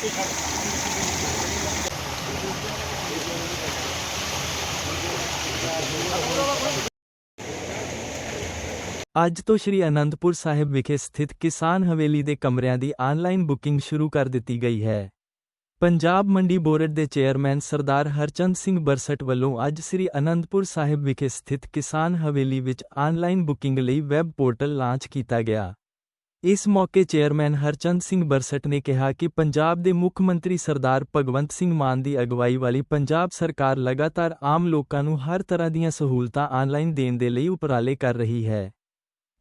ਅੱਜ ਤੋਂ ਸ਼੍ਰੀ ਅਨੰਦਪੁਰ ਸਾਹਿਬ ਵਿਖੇ ਸਥਿਤ ਕਿਸਾਨ ਹਵੇਲੀ ਦੇ ਕਮਰਿਆਂ ਦੀ ਆਨਲਾਈਨ ਬੁਕਿੰਗ ਸ਼ੁਰੂ ਕਰ ਦਿੱਤੀ ਗਈ ਹੈ। ਪੰਜਾਬ ਮੰਡੀ ਬੋਰਡ ਦੇ ਚੇਅਰਮੈਨ ਸਰਦਾਰ ਹਰਚੰਦ ਸਿੰਘ ਬਰਸਟ ਵੱਲੋਂ ਅੱਜ ਸ੍ਰੀ ਅਨੰਦਪੁਰ ਸਾਹਿਬ ਵਿਖੇ ਸਥਿਤ ਕਿਸਾਨ ਹਵੇਲੀ ਵਿੱਚ ਆਨਲਾਈਨ ਬੁਕਿੰਗ ਲਈ ਵੈਬ ਪੋਰਟਲ ਲਾਂਚ ਕੀਤਾ ਗਿਆ। ਇਸ ਮੌਕੇ ਚੇਅਰਮੈਨ ਹਰਚੰਦ ਸਿੰਘ ਬਰਸਟ ਨੇ ਕਿਹਾ ਕਿ ਪੰਜਾਬ ਦੇ ਮੁੱਖ ਮੰਤਰੀ ਸਰਦਾਰ ਭਗਵੰਤ ਸਿੰਘ ਮਾਨ ਦੀ ਅਗਵਾਈ ਵਾਲੀ ਪੰਜਾਬ ਸਰਕਾਰ ਲਗਾਤਾਰ ਆਮ ਲੋਕਾਂ ਨੂੰ ਹਰ ਤਰ੍ਹਾਂ ਦੀਆਂ ਸਹੂਲਤਾਂ ਆਨਲਾਈਨ ਦੇਣ ਦੇ ਲਈ ਉਪਰਾਲੇ ਕਰ ਰਹੀ ਹੈ।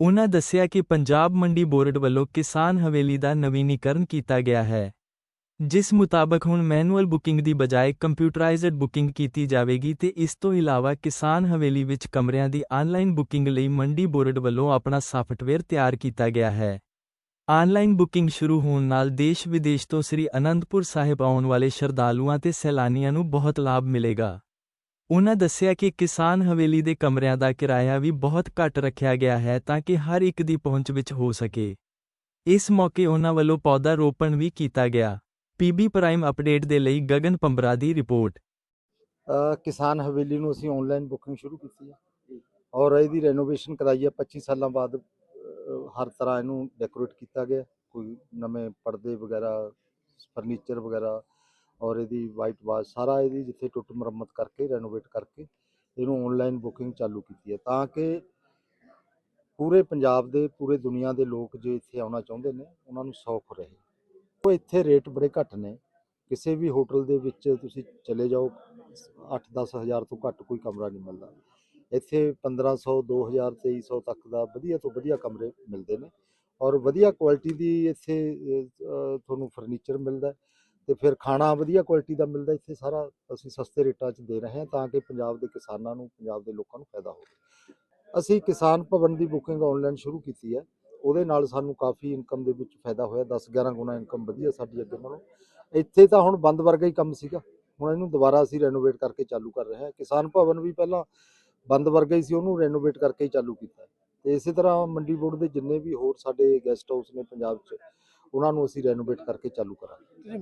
ਉਨ੍ਹਾਂ ਦੱਸਿਆ ਕਿ ਪੰਜਾਬ ਮੰਡੀ ਬੋਰਡ ਵੱਲੋਂ ਕਿਸਾਨ ਹਵੇਲੀ ਦਾ ਨਵੀਨੀਕਰਨ ਕੀਤਾ ਗਿਆ ਹੈ। ਜਿਸ ਮੁਤਾਬਕ ਹੁਣ ਮੈਨੂਅਲ ਬੁਕਿੰਗ ਦੀ ਬਜਾਏ ਕੰਪਿਊਟਰਾਈਜ਼ਡ ਬੁਕਿੰਗ ਕੀਤੀ ਜਾਵੇਗੀ ਤੇ ਇਸ ਤੋਂ ਇਲਾਵਾ ਕਿਸਾਨ ਹਵੇਲੀ ਵਿੱਚ ਕਮਰਿਆਂ ਦੀ ਆਨਲਾਈਨ ਬੁਕਿੰਗ ਲਈ ਮੰਡੀ ਬੋਰਡ ਵੱਲੋਂ ਆਪਣਾ ਸਾਫਟਵੇਅਰ ਤਿਆਰ ਕੀਤਾ ਗਿਆ ਹੈ। ਆਨਲਾਈਨ ਬੁਕਿੰਗ ਸ਼ੁਰੂ ਹੋਣ ਨਾਲ ਦੇਸ਼ ਵਿਦੇਸ਼ ਤੋਂ ਸ੍ਰੀ ਅਨੰਦਪੁਰ ਸਾਹਿਬ ਆਉਣ ਵਾਲੇ ਸ਼ਰਧਾਲੂਆਂ ਤੇ ਸੈਲਾਨੀਆਂ ਨੂੰ ਬਹੁਤ ਲਾਭ ਮਿਲੇਗਾ। ਉਨ੍ਹਾਂ ਦੱਸਿਆ ਕਿ ਕਿਸਾਨ ਹਵੇਲੀ ਦੇ ਕਮਰਿਆਂ ਦਾ ਕਿਰਾਇਆ ਵੀ ਬਹੁਤ ਘੱਟ ਰੱਖਿਆ ਗਿਆ ਹੈ ਤਾਂ ਕਿ ਹਰ ਇੱਕ ਦੀ ਪਹੁੰਚ ਵਿੱਚ ਹੋ ਸਕੇ। ਇਸ ਮੌਕੇ ਉਨ੍ਹਾਂ ਵੱਲੋਂ ਪੌਦਾ ਰੋਪਣ ਵੀ ਕੀਤਾ ਗਿਆ। ਪੀਬੀ ਪ੍ਰਾਈਮ ਅਪਡੇਟ ਦੇ ਲਈ ਗਗਨ ਪੰਬਰਾ ਦੀ ਰਿਪੋਰਟ। ਕਿਸਾਨ ਹਵੇਲੀ ਨੂੰ ਅਸੀਂ ਆਨਲਾਈਨ ਬੁਕਿੰਗ ਸ਼ੁਰੂ ਕੀਤੀ ਹੈ। ਔਰ ਇਹਦੀ ਰੈਨੋਵੇਸ਼ਨ ਕਰਾਈ ਹੈ 25 ਸਾਲਾਂ ਬਾਅਦ। ਹਰ ਤਰ੍ਹਾਂ ਇਹਨੂੰ ਡੈਕੋਰੇਟ ਕੀਤਾ ਗਿਆ। ਕੋਈ ਨਵੇਂ ਪਰਦੇ ਵਗੈਰਾ ਫਰਨੀਚਰ ਵਗੈਰਾ ਔਰ ਇਹਦੀ ਵਾਈਟ ਵਾਸ਼ ਸਾਰਾ ਇਹਦੀ ਜਿੱਥੇ ਟੁੱਟ ਮੁਰੰਮਤ ਕਰਕੇ ਰੈਨੋਵੇਟ ਕਰਕੇ ਇਹਨੂੰ ਆਨਲਾਈਨ ਬੁਕਿੰਗ ਚਾਲੂ ਕੀਤੀ ਹੈ। ਤਾਂ ਕਿ ਪੂਰੇ ਪੰਜਾਬ ਦੇ, ਪੂਰੇ ਦੁਨੀਆ ਦੇ ਲੋਕ ਜੇ ਇੱਥੇ ਆਉਣਾ ਚਾਹੁੰਦੇ ਨੇ, ਉਹਨਾਂ ਨੂੰ ਸੌਖ ਰਹੇ। ਉਹ ਇੱਥੇ ਰੇਟ ਬੜੇ ਘੱਟ ਨੇ। ਕਿਸੇ ਵੀ ਹੋਟਲ ਦੇ ਵਿੱਚ ਤੁਸੀਂ ਚਲੇ ਜਾਓ 8-10 ਹਜ਼ਾਰ ਤੋਂ ਘੱਟ ਕੋਈ ਕਮਰਾ ਨਹੀਂ ਮਿਲਦਾ। ਇੱਥੇ 1500 2000 2300 ਤੱਕ ਦਾ ਵਧੀਆ ਤੋਂ ਵਧੀਆ ਕਮਰੇ ਮਿਲਦੇ ਨੇ ਔਰ ਵਧੀਆ ਕੁਆਲਿਟੀ ਦੀ ਇੱਥੇ ਤੁਹਾਨੂੰ ਫਰਨੀਚਰ ਮਿਲਦਾ ਹੈ ਤੇ ਫਿਰ ਖਾਣਾ ਵਧੀਆ ਕੁਆਲਿਟੀ ਦਾ ਮਿਲਦਾ, ਇੱਥੇ ਸਾਰਾ ਅਸੀਂ ਸਸਤੇ ਰੇਟਾਂ 'ਚ ਦੇ ਰਹੇ ਹਾਂ ਤਾਂ ਕਿ ਪੰਜਾਬ ਦੇ ਕਿਸਾਨਾਂ ਨੂੰ, ਪੰਜਾਬ ਦੇ ਲੋਕਾਂ ਨੂੰ ਫਾਇਦਾ ਹੋਵੇ। ਅਸੀਂ ਕਿਸਾਨ ਭਵਨ ਦੀ ਬੁਕਿੰਗ ਆਨਲਾਈਨ ਸ਼ੁਰੂ ਕੀਤੀ ਹੈ, ਉਹਦੇ ਨਾਲ ਸਾਨੂੰ ਕਾਫੀ ਇਨਕਮ ਦੇ ਵਿੱਚ ਫਾਇਦਾ ਹੋਇਆ 10-11 ਗੁਣਾ ਇਨਕਮ ਵਧੀਆ ਸਾਡੀ ਅੱਗੇ ਨਾਲੋਂ। ਇੱਥੇ ਤਾਂ ਹੁਣ ਬੰਦ ਵਰਗਾ ਹੀ ਕੰਮ ਸੀਗਾ, ਹੁਣ ਇਹਨੂੰ ਦੁਬਾਰਾ ਅਸੀਂ ਰੈਨੋਵੇਟ ਕਰਕੇ ਚਾਲੂ ਕਰ ਰਹੇ ਹਾਂ। ਕਿਸਾਨ ਭਵਨ ਵੀ ਪਹਿਲਾਂ ਬੰਦ ਵਰਗਾ ਹੀ ਸੀ, ਉਹਨੂੰ ਰੈਨੋਵੇਟ ਕਰਕੇ ਹੀ ਚਾਲੂ ਕੀਤਾ। ਤੇ ਇਸੇ ਤਰ੍ਹਾਂ ਮੰਡੀ ਬੋਰਡ ਦੇ ਜਿੰਨੇ ਵੀ ਹੋਰ ਸਾਡੇ ਗੈਸਟ ਹਾਊਸ ਨੇ ਪੰਜਾਬ 'ਚ, ਉਹਨਾਂ ਨੂੰ ਅਸੀਂ ਰੈਨੋਵੇਟ ਕਰਕੇ ਚਾਲੂ ਕਰਾਂਗੇ।